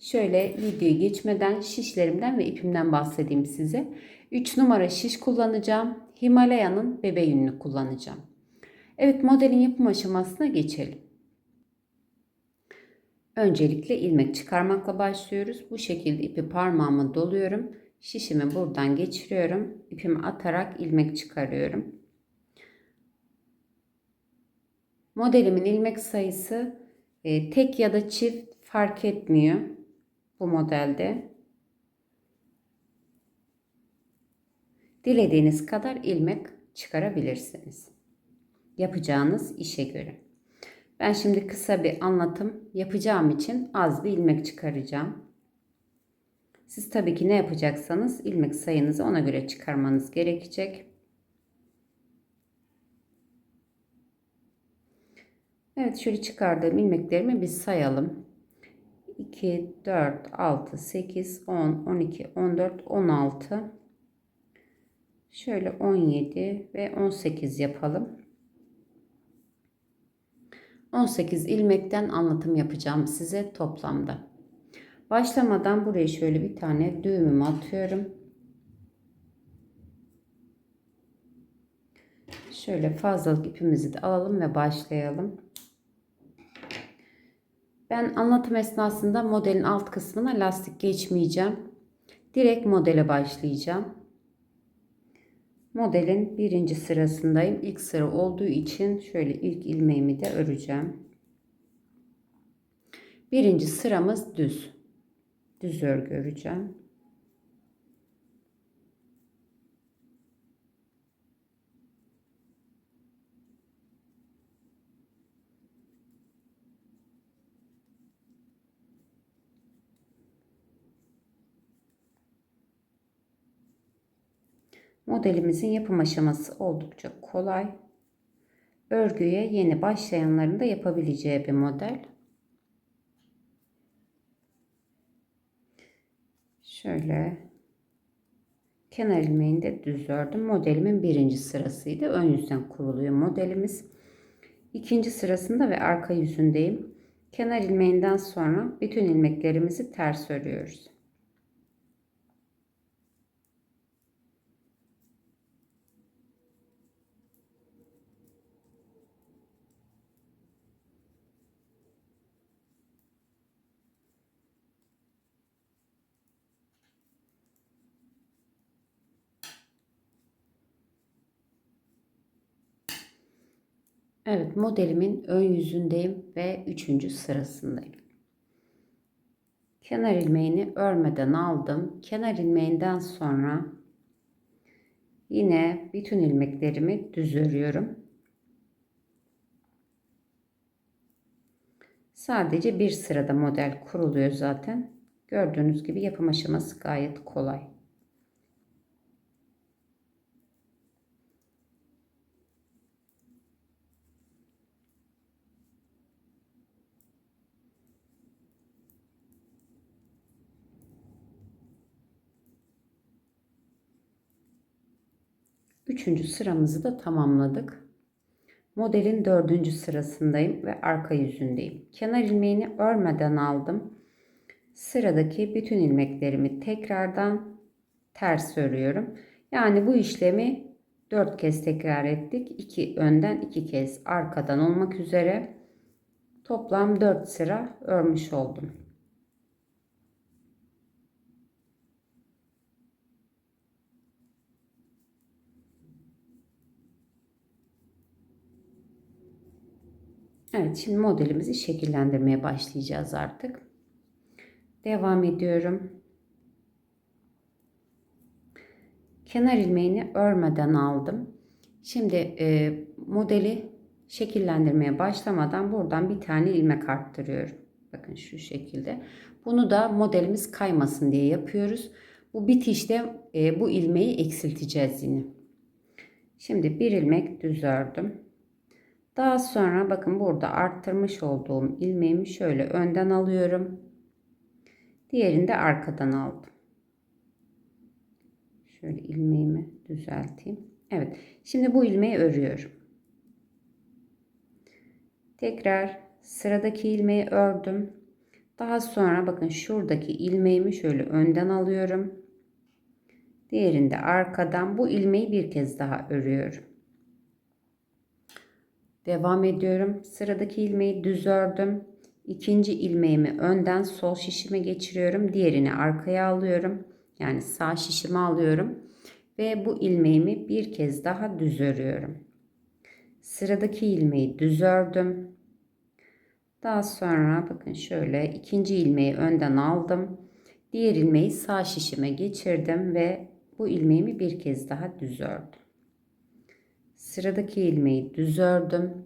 Şöyle videoyu geçmeden şişlerimden ve ipimden bahsedeyim size. 3 numara şiş kullanacağım. Himalaya'nın bebe yününü kullanacağım. Evet modelin yapım aşamasına geçelim. Öncelikle ilmek çıkarmakla başlıyoruz. Bu şekilde ipi parmağıma doluyorum. Şişimi buradan geçiriyorum. İpimi atarak ilmek çıkarıyorum. Modelimin ilmek sayısı e, tek ya da çift fark etmiyor bu modelde. Dilediğiniz kadar ilmek çıkarabilirsiniz. Yapacağınız işe göre. Ben şimdi kısa bir anlatım yapacağım için az bir ilmek çıkaracağım. Siz tabii ki ne yapacaksanız ilmek sayınızı ona göre çıkarmanız gerekecek. Evet şöyle çıkardığım ilmeklerimi biz sayalım. 2, 4, 6, 8, 10, 12, 14, 16. Şöyle 17 ve 18 yapalım. 18 ilmekten anlatım yapacağım size toplamda. Başlamadan buraya şöyle bir tane düğümümü atıyorum. Şöyle fazlalık ipimizi de alalım ve başlayalım. Ben anlatım esnasında modelin alt kısmına lastik geçmeyeceğim. Direkt modele başlayacağım. Modelin birinci sırasındayım. İlk sıra olduğu için şöyle ilk ilmeğimi de öreceğim. Birinci sıramız düz. Düz örgü öreceğim. Modelimizin yapım aşaması oldukça kolay. Örgüye yeni başlayanların da yapabileceği bir model. Şöyle kenar ilmeğini de düz ördüm. Modelimin birinci sırasıydı. Ön yüzden kuruluyor modelimiz. İkinci sırasında ve arka yüzündeyim. Kenar ilmeğinden sonra bütün ilmeklerimizi ters örüyoruz. Evet modelimin ön yüzündeyim ve üçüncü sırasındayım. Kenar ilmeğini örmeden aldım. Kenar ilmeğinden sonra yine bütün ilmeklerimi düz örüyorum. Sadece bir sırada model kuruluyor zaten. Gördüğünüz gibi yapım aşaması gayet kolay. Üçüncü sıramızı da tamamladık. Modelin dördüncü sırasındayım ve arka yüzündeyim. Kenar ilmeğini örmeden aldım. Sıradaki bütün ilmeklerimi tekrardan ters örüyorum. Yani bu işlemi dört kez tekrar ettik. İki önden iki kez arkadan olmak üzere toplam dört sıra örmüş oldum. Evet şimdi modelimizi şekillendirmeye başlayacağız artık. Devam ediyorum. Kenar ilmeğini örmeden aldım. Şimdi e, modeli şekillendirmeye başlamadan buradan bir tane ilmek arttırıyorum. Bakın şu şekilde. Bunu da modelimiz kaymasın diye yapıyoruz. Bu bitişte e, bu ilmeği eksilteceğiz yine. Şimdi bir ilmek düz ördüm. Daha sonra bakın burada arttırmış olduğum ilmeğimi şöyle önden alıyorum. Diğerini de arkadan aldım. Şöyle ilmeğimi düzelteyim. Evet. Şimdi bu ilmeği örüyorum. Tekrar sıradaki ilmeği ördüm. Daha sonra bakın şuradaki ilmeğimi şöyle önden alıyorum. Diğerinde arkadan bu ilmeği bir kez daha örüyorum. Devam ediyorum. Sıradaki ilmeği düz ördüm. İkinci ilmeğimi önden sol şişime geçiriyorum. Diğerini arkaya alıyorum. Yani sağ şişime alıyorum. Ve bu ilmeğimi bir kez daha düz örüyorum. Sıradaki ilmeği düz ördüm. Daha sonra bakın şöyle ikinci ilmeği önden aldım. Diğer ilmeği sağ şişime geçirdim ve bu ilmeğimi bir kez daha düz ördüm. Sıradaki ilmeği düz ördüm.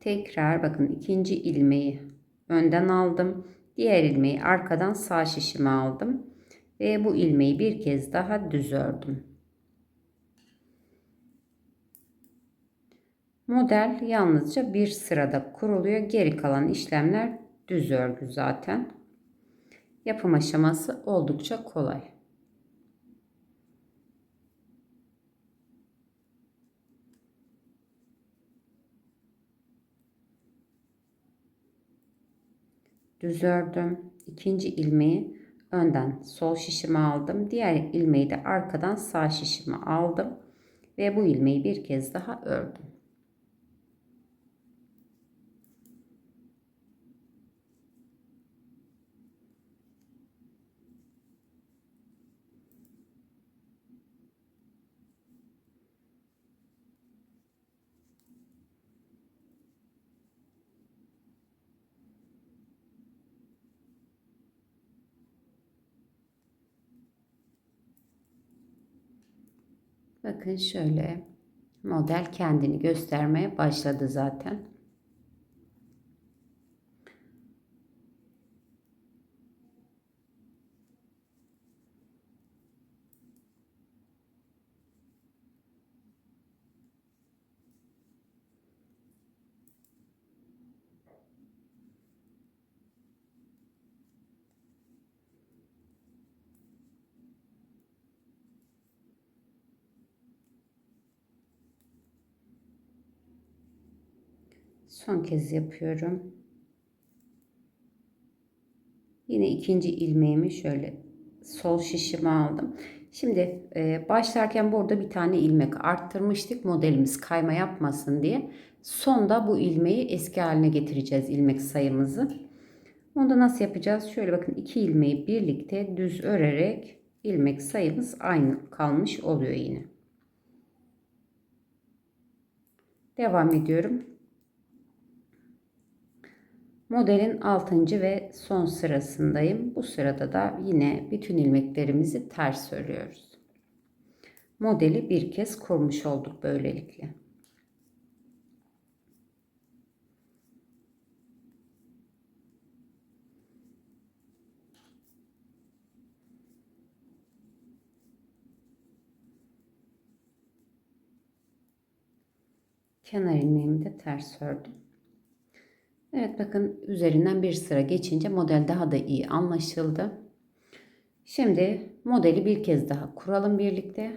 Tekrar bakın ikinci ilmeği önden aldım. Diğer ilmeği arkadan sağ şişime aldım. Ve bu ilmeği bir kez daha düz ördüm. Model yalnızca bir sırada kuruluyor. Geri kalan işlemler düz örgü zaten. Yapım aşaması oldukça kolay. Düz ördüm. İkinci ilmeği önden sol şişime aldım. Diğer ilmeği de arkadan sağ şişime aldım. Ve bu ilmeği bir kez daha ördüm. Bakın şöyle model kendini göstermeye başladı zaten. Son kez yapıyorum. Yine ikinci ilmeğimi şöyle sol şişime aldım. Şimdi e, başlarken burada bir tane ilmek arttırmıştık. Modelimiz kayma yapmasın diye. Sonda bu ilmeği eski haline getireceğiz ilmek sayımızı. Onu nasıl yapacağız? Şöyle bakın iki ilmeği birlikte düz örerek ilmek sayımız aynı kalmış oluyor yine. Devam ediyorum. Modelin 6. ve son sırasındayım. Bu sırada da yine bütün ilmeklerimizi ters örüyoruz. Modeli bir kez kurmuş olduk böylelikle. Kenar ilmeğimi de ters ördüm. Evet bakın üzerinden bir sıra geçince model daha da iyi anlaşıldı. Şimdi modeli bir kez daha kuralım birlikte.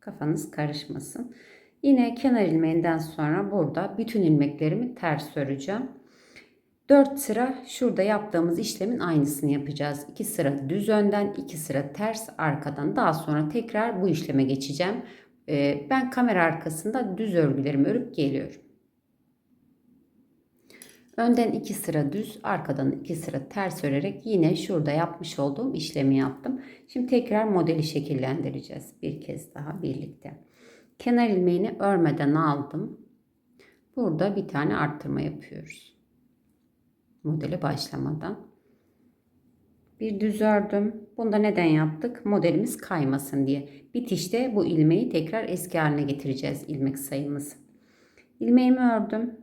Kafanız karışmasın. Yine kenar ilmeğinden sonra burada bütün ilmeklerimi ters öreceğim. 4 sıra şurada yaptığımız işlemin aynısını yapacağız. 2 sıra düz önden, 2 sıra ters arkadan. Daha sonra tekrar bu işleme geçeceğim. Ee, ben kamera arkasında düz örgülerimi örüp geliyorum. Önden iki sıra düz, arkadan iki sıra ters örerek yine şurada yapmış olduğum işlemi yaptım. Şimdi tekrar modeli şekillendireceğiz. Bir kez daha birlikte. Kenar ilmeğini örmeden aldım. Burada bir tane arttırma yapıyoruz. Modeli başlamadan. Bir düz ördüm. Bunda neden yaptık? Modelimiz kaymasın diye. Bitişte bu ilmeği tekrar eski haline getireceğiz ilmek sayımızı. İlmeğimi ördüm.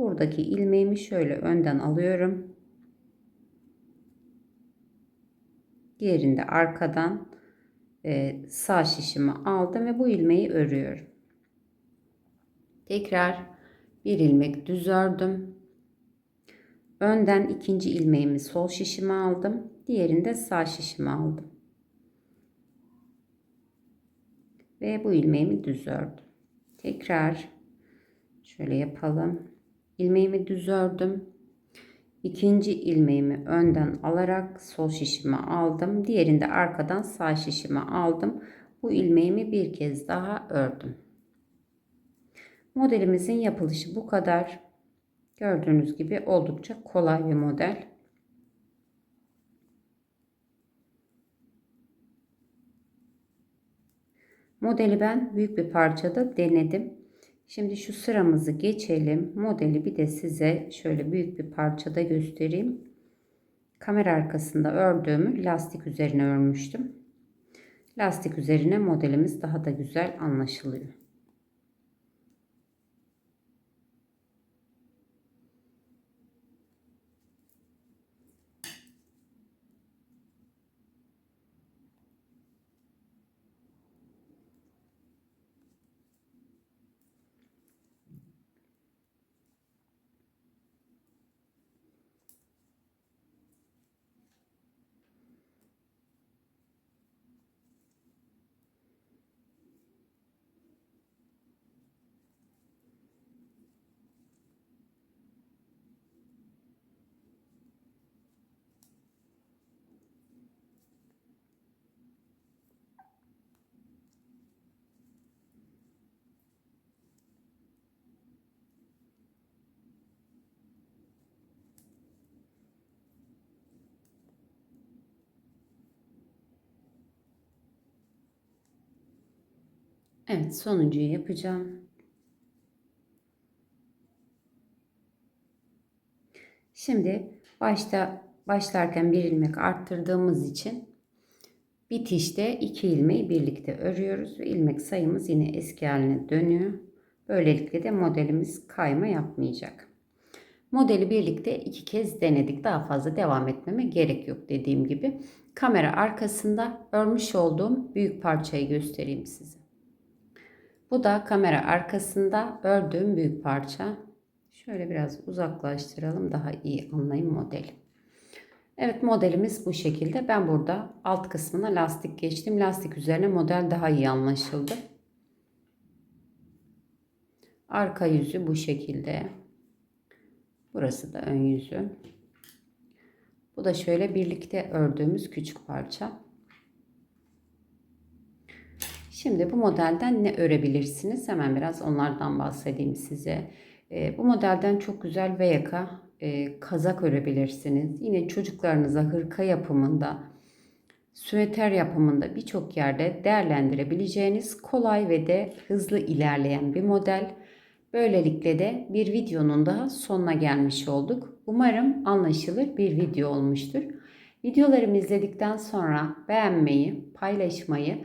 Buradaki ilmeğimi şöyle önden alıyorum. Diğerinde arkadan e, sağ şişimi aldım ve bu ilmeği örüyorum. Tekrar bir ilmek düz ördüm. Önden ikinci ilmeğimi sol şişime aldım. Diğerinde sağ şişime aldım. Ve bu ilmeğimi düz ördüm. Tekrar şöyle yapalım. İlmeğimi düz ördüm. İkinci ilmeğimi önden alarak sol şişime aldım. Diğerinde arkadan sağ şişime aldım. Bu ilmeğimi bir kez daha ördüm. Modelimizin yapılışı bu kadar. Gördüğünüz gibi oldukça kolay bir model. Modeli ben büyük bir parçada denedim. Şimdi şu sıramızı geçelim. Modeli bir de size şöyle büyük bir parçada göstereyim. Kamera arkasında ördüğümü lastik üzerine örmüştüm. Lastik üzerine modelimiz daha da güzel anlaşılıyor. Evet sonuncuyu yapacağım. Şimdi başta başlarken bir ilmek arttırdığımız için bitişte iki ilmeği birlikte örüyoruz ve ilmek sayımız yine eski haline dönüyor. Böylelikle de modelimiz kayma yapmayacak. Modeli birlikte iki kez denedik. Daha fazla devam etmeme gerek yok dediğim gibi. Kamera arkasında örmüş olduğum büyük parçayı göstereyim size. Bu da kamera arkasında ördüğüm büyük parça. Şöyle biraz uzaklaştıralım daha iyi anlayın modeli. Evet modelimiz bu şekilde. Ben burada alt kısmına lastik geçtim. Lastik üzerine model daha iyi anlaşıldı. Arka yüzü bu şekilde. Burası da ön yüzü. Bu da şöyle birlikte ördüğümüz küçük parça. Şimdi bu modelden ne örebilirsiniz? Hemen biraz onlardan bahsedeyim size. E, bu modelden çok güzel V yaka e, kazak örebilirsiniz. Yine çocuklarınıza hırka yapımında, süveter yapımında birçok yerde değerlendirebileceğiniz kolay ve de hızlı ilerleyen bir model. Böylelikle de bir videonun daha sonuna gelmiş olduk. Umarım anlaşılır bir video olmuştur. Videolarımı izledikten sonra beğenmeyi, paylaşmayı